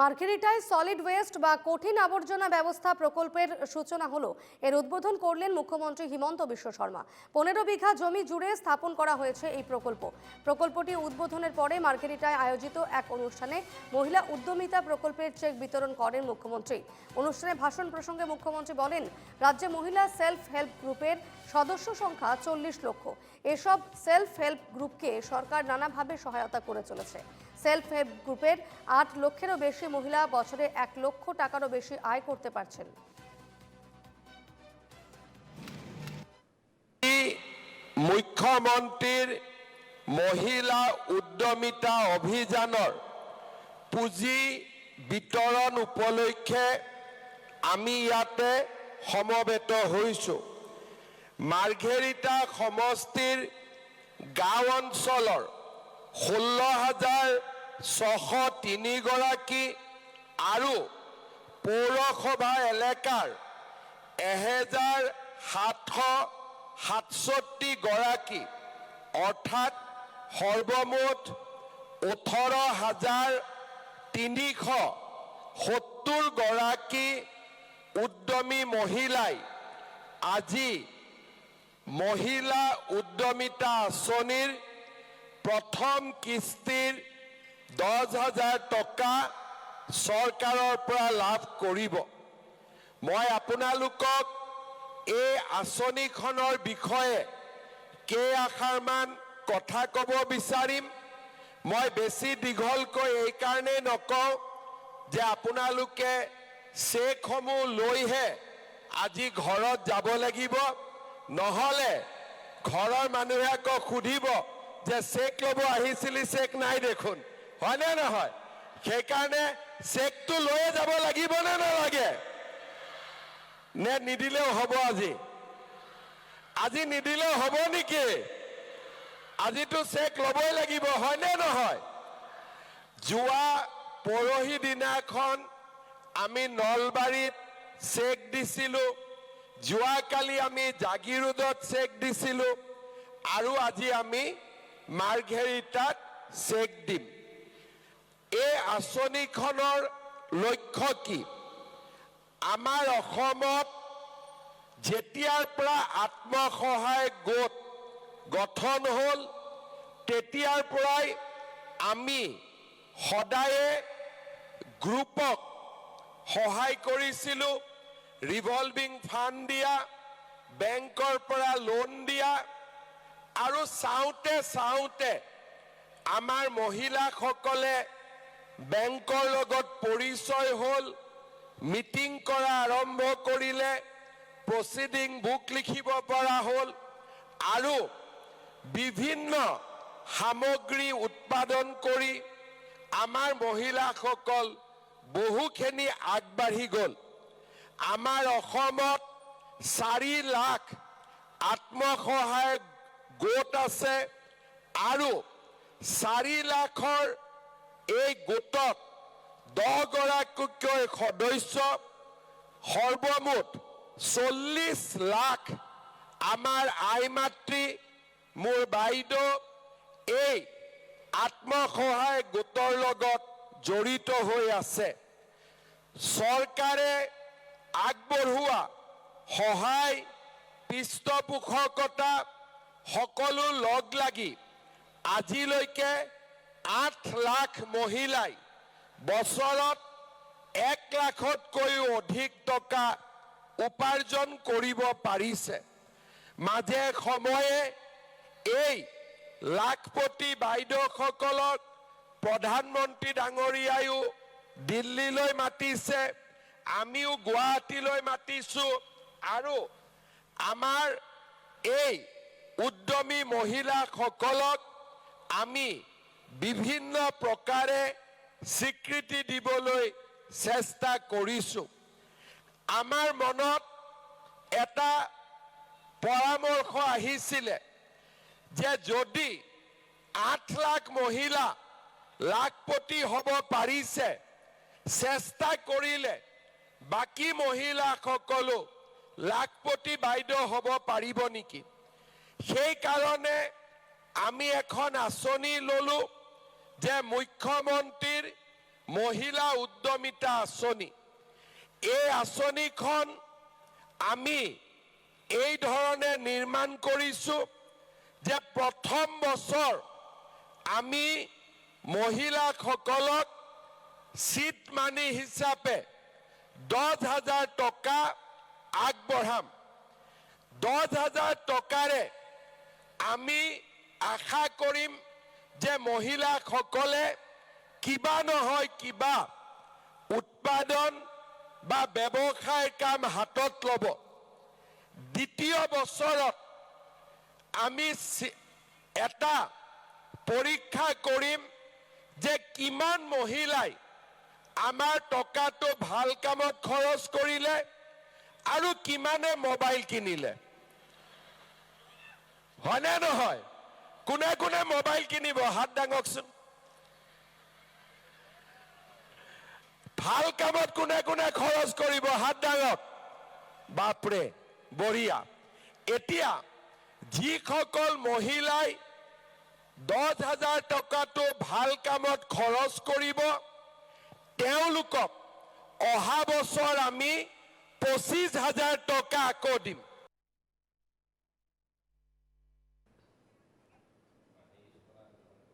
মার্কেরিটায় solid waste বা কঠিন আবর্জনা ব্যবস্থা প্রকল্পের সূচনা হলো। এর উদ্বোধন করলেন মুখ্যমন্ত্রী হিমন্ত বিশ্ব শর্মা। পনেরো বিঘা জমি জুড়ে স্থাপন করা হয়েছে এই প্রকল্প। প্রকল্পটি উদ্বোধনের পরে মার্কেরিটায় আয়োজিত এক অনুষ্ঠানে মহিলা উদ্যমিতা প্রকল্পের চেক বিতরণ করেন মুখ্যমন্ত্রী। অনুষ্ঠানে ভাষণ প্রসঙ্গে মুখ্যমন্ত্রী বলেন, রাজ্যে মহিলা সেলফ হেল্প গ্রুপের সদস্য সংখ্যা চল্লিশ লক্ষ। এসব সেলফ হেল্প গ্রুপকে সরকার নানাভাবে সহায়তা করে চলেছে। সেলফ হেল্প গ্রুপের আট লক্ষেরও বেশি মহিলা বছরে এক লক্ষ টাকারও বেশি আয় করতে পারছেন। মুখ্যমন্ত্ৰীৰ মহিলা উদ্যমিতা অভিযানৰ পুঁজি বিতৰণ উপলক্ষে আমি ইয়াতে সমবেত হৈছোঁ। মাৰ্ঘেৰিটা সমষ্টিৰ গাঁও অঞ্চলৰ ষোল্ল হাজাৰ ছশ তিনিগৰাকী আৰু পৌৰসভা এলেকাৰ এহেজাৰ সাতশ সাতষষ্ঠি গৰাকী, অৰ্থাৎ সৰ্বমুঠ ওঠৰ হাজাৰ তিনিশ সত্তৰ গৰাকী উদ্যমী মহিলাই আজি মহিলা উদ্যমিতা আঁচনিৰ প্ৰথম কিস্তিৰ দহ হাজাৰ টকা চৰকাৰৰ পৰা লাভ কৰিব। মই আপোনালোকক এই আঁচনিখনৰ বিষয়ে কেইআষাৰমান কথা ক'ব বিচাৰিম। মই বেছি দীঘলকৈ এইকাৰণেই নকওঁ যে আপোনালোকে চেকসমূহ লৈহে আজি ঘৰত যাব লাগিব। নহ'লে ঘৰৰ মানুহে আকৌ সুধিব যে চেক ল'ব আহিছিলি চেক নাই দেখোন হয়নে নহয় সেইকাৰণে চেকটো লৈয়ে যাব লাগিব নে নালাগে নে, নিদিলেও হ'ব আজি। আজি নিদিলেও হ'ব নেকি? আজিতো চেক ল'বই লাগিব হয়নে নহয়? যোৱা পৰহি দিনাখন আমি নলবাৰীত চেক দিছিলোঁ, যোৱাকালি আমি জাগিৰোডত চেক দিছিলোঁ, আৰু আজি আমি মাৰ্ঘেৰিটাত চেক দিম। এই আঁচনিখনৰ লক্ষ্য কি? আমাৰ অসমত যেতিয়াৰ পৰা আত্মসহায়ক গোট গঠন হ'ল তেতিয়াৰ পৰাই আমি সদায়ে গ্ৰুপক সহায় কৰিছিলোঁ ৰিভলভিং ফাণ্ড দিয়া বেংকৰ পৰা লোন দিয়া আৰু চাওঁতে চাওঁতে আমাৰ মহিলাসকলে বেংকৰ লগত পৰিচয় হ'ল মিটিং কৰা আৰম্ভ কৰিলে প্ৰচিডিং বুক লিখিব পৰা হ'ল আৰু বিভিন্ন সামগ্ৰী উৎপাদন কৰি আমাৰ মহিলাসকল বহুখিনি আগবাঢ়ি গ'ল। আমাৰ অসমত চাৰি লাখ আত্মসহায়ক গোট আছে আৰু চাৰি লাখৰ এই গোটত দহগৰাকীকৈ সদস্য, সৰ্বমুঠ চল্লিছ লাখ আমাৰ আই মাতৃ মোৰ বাইদেউ এই আত্মসহায়ক গোটৰ লগত জড়িত হৈ আছে। চৰকাৰে আগবঢ়োৱা সহায়, পৃষ্ঠপোষকতা সকলো লগ লাগি। আজিলৈকে আঠ লাখ মহিলাই বছৰত এক লাখতকৈও অধিক টকা উপাৰ্জন কৰিব পাৰিছে। মাজে সময়ে এই লাখপতি বাইদেউসকলক প্ৰধানমন্ত্ৰী ডাঙৰীয়াইও দিল্লীলৈ মাতিছে, আমিও গুৱাহাটীলৈ মাতিছোঁ আৰু আমাৰ এই উদ্যমী মহিলাসকলক আমি বিভিন্ন প্ৰকাৰে স্বীকৃতি দিবলৈ চেষ্টা কৰিছোঁ। আমাৰ মনত এটা পৰামৰ্শ আহিছিলে যে যদি আঠ লাখ মহিলা লাখপতি হ'ব পাৰিছে, চেষ্টা কৰিলে বাকী মহিলাসকলো লাখপতি বাইদেউ হ'ব পাৰিব নেকি? সেইকাৰণে আমি এখন আঁচনি ল'লোঁ যে মুখ্যমন্ত্ৰীৰ মহিলা উদ্যমিতা আঁচনি এই আঁচনিখন আমি এই ধৰণে নিৰ্মাণ কৰিছোঁ যে প্ৰথম বছৰ আমি মহিলাসকলক চিট মানি হিচাপে দহ হাজাৰ টকা আগবঢ়াম। দহ হাজাৰ টকাৰে আমি আশা কৰিম যে মহিলাসকলে কিবা নহয় কিবা উৎপাদন বা ব্যৱসায় কাম হাতত ল'ব। দ্বিতীয় বছৰত আমি এটা পৰীক্ষা কৰিম যে কিমান মহিলাই আমাৰ টকাটো ভালো কামত খৰচ কৰিলে আৰু কিমানে মোবাইল কিনিলে। হয়নে নহয়? কোনে কোনে মোবাইল কিনিব? হাত দাঙকচোন ভালো কামত কোনে কোনে খৰচ কৰিব? হাত দাঙক বাপৰে, বঢ়িয়া। এতিয়া যিসকল মহিলাই দহ হাজাৰ টকাটো ভালো কামত খৰচ কৰিব, তেওঁলোকক অহা বছৰ আমি পঁচিছ হাজাৰ টকা আকৌ দিম।